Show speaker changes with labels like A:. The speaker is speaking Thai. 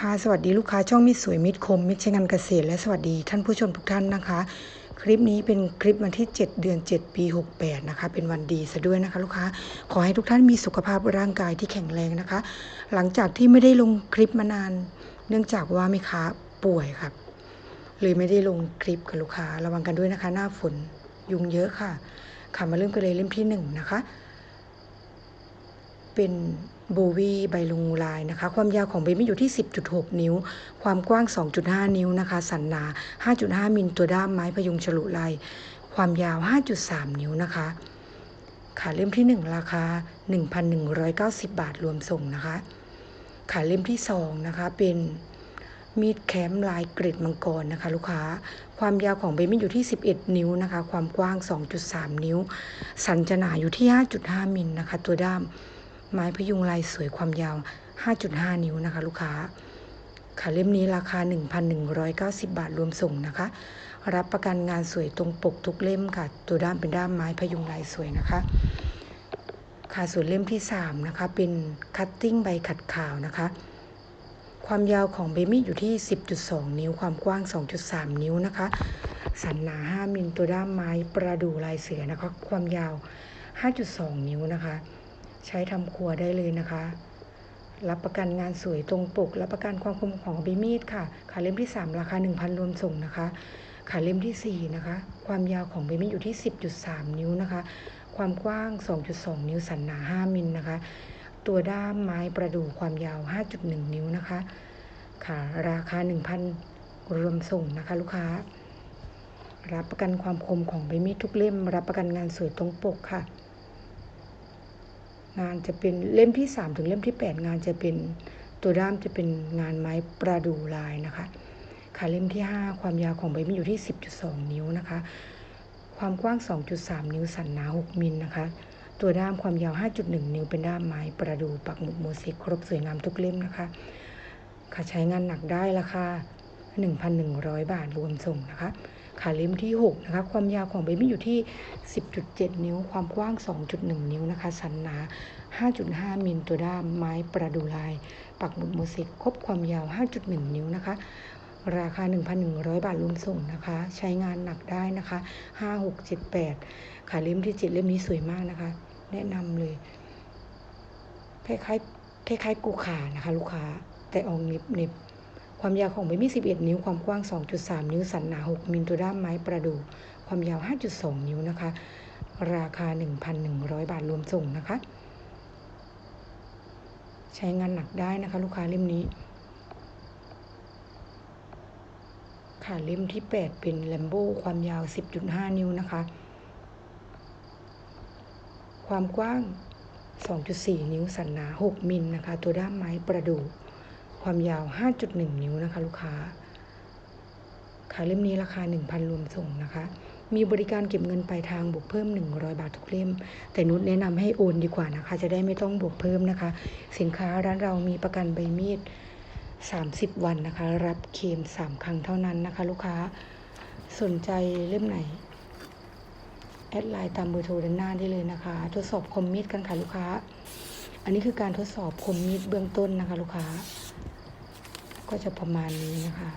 A: คะ สวัสดีลูกค้าช่องมิตรสวยมิตรคมมิตรใช้งานเกษตร และสวัสดีท่านผู้ชมทุกท่านนะคะ คลิปนี้เป็นคลิปวันที่ 7 เดือน 7 ปี 68 นะคะ เป็นวันดีซะด้วยนะคะ ลูกค้าขอให้ทุกท่านมีสุขภาพร่างกายที่แข็งแรงนะคะ หลังจากที่ไม่ได้ลงคลิปมานาน เนื่องจากว่าแม่ค้าป่วยครับเลยไม่ได้ลงคลิปกับลูกค้า ระวังกันด้วยนะคะ หน้าฝนยุงเยอะค่ะค่ะมาเริ่มกันเลยเล่มที่หนึ่งนะคะ เป็นโบวีใบลงลายนะคะ ความยาวของใบมีอยู่ที่ 10.6 นิ้ว ความกว้าง 2.5 นิ้วนะคะ สันหนา 5.5 มิลตัวด้ามไม้พยุงฉลุลายความยาว 5.3 นิ้วนะคะ ขาเล่มที่ 1 ราคา 1,190 บาทรวมส่งนะคะ ขาเล่มที่ 2 นะคะ เป็นมีดแคมลายกร็ดมังกรนะคะ ลูกค้า ความยาวของใบมีอยู่ที่ 11 นิ้วนะคะ ความกว้าง 2.3 นิ้ว สันจะหนาอยู่ที่ 5.5 มิลนะคะ ตัวด้าม ไม้พยุงลายสวยความยาว 5.5 นิ้วนะคะ ลูกค้า ค่ะเล่มนี้ราคา 1,190 บาทรวมส่งนะคะ รับประกันงานสวยตรงปกทุกเล่มค่ะ ตัวด้ามเป็นด้ามไม้พยุงลายสวยนะคะ ค่ะส่วนเล่มที่ 3 นะคะ เป็นคัตติ้งใบขัดขาวนะคะความยาวของเบมี่อยู่ที่ 10.2 นิ้ว ความกว้าง 2.3 นิ้วนะคะ สันหนา 5มิล ตัวด้ามไม้ประดู่ลายเสือนะคะ ความยาว 5.2 นิ้วนะคะ ใช้ทำครัวได้เลยนะคะ รับประกันงานสวยตรงปก รับประกันความคมของบีมีดค่ะ ขาเล่มที่ 3 ราคา 1,000 รวมส่งนะคะ ขาเล่มที่ 4 นะคะ ความยาวของบีมีดอยู่ที่ 10.3 นิ้วนะคะ ความกว้าง 2.2 นิ้ว สันหนา 5 มิลนะคะ ตัวด้ามไม้ประดู่ความยาว 5.1 นิ้วนะคะ ค่ะ ราคา 1,000 รวมส่งนะคะลูกค้ารับประกันความคมของใบมีดทุกเล่ม รับประกันงานสวยตรงปกค่ะ งานจะเป็นเล่มที่ 3 ถึงเล่มที่ 8 งานจะเป็นตัวด้ามจะเป็นงานไม้ประดูลายนะคะค่ะเล่มที่ 5 ความยาวของใบมีดอยู่ที่ 10.2 นิ้วนะคะ ความกว้าง 2.3 นิ้วสันหนา 6 มิลนะคะ ตัวด้ามความยาว 5.1 นิ้วเป็นด้ามไม้ประดูปักหมุดโมเสกครบสวยงามทุกเล่มนะคะค่ะใช้งานหนักได้ราคา1,100 บาทรวมส่งนะคะ ขาเล่มที่ 6 นะคะ ความยาวของเบบี้อยู่ที่ 10.7 นิ้ว ความกว้าง 2.1 นิ้วนะคะ สันหนา 5.5 มิลตัวด้าม ไม้ประดูลาย ปักหมุดโมเสกครบความยาว 5.1 นิ้วนะคะ ราคา 1,100 บาทรวมส่งนะคะ ใช้งานหนักได้นะคะ 5 6 7 8 ขาเล่มที่ 7 เล่มนี้สวยมากนะคะ แนะนำเลย คล้ายๆคล้ายๆกูขานะคะ ลูกค้า แต่ออกเน็บเน็บ ความยาวของใบมีด11 นิ้ว ความกว้าง 2.3 นิ้ว สันหนา 6 มิลตัวด้ามไม้ประดู่ ความยาว 5.2 นิ้วนะคะ ราคา 1,100 บาทรวมส่งนะคะ ใช้งานหนักได้นะคะ ลูกค้าเล่มนี้ ค่ะเล่มที่ 8 เป็นแลมโบความยาว 10.5 นิ้วนะคะ ความกว้าง 2.4 นิ้ว สันหนา 6 มิลนะคะ ตัวด้ามไม้ประดู่ ความยาว 5.1 นิ้วนะคะ ลูกค้าค่ะเล่มนี้ราคา 1,000 รวมส่งนะคะ มีบริการเก็บเงินปลายทางบวกเพิ่ม 100 บาททุกเล่ม แต่นุชแนะนำให้โอนดีกว่านะคะ จะได้ไม่ต้องบวกเพิ่มนะคะ สินค้าร้านเรามีประกันใบมีด 30 วันนะคะ รับเคลม3 ครั้งเท่านั้นนะคะ ลูกค้า สนใจเล่มไหนแอดไลน์ตามเบอร์โทรด้านหน้าได้เลยนะคะ ทดสอบคมมีดกันค่ะลูกค้า อันนี้คือการทดสอบคมมีดเบื้องต้นนะคะ ลูกค้า ก็จะประมาณนี้นะคะ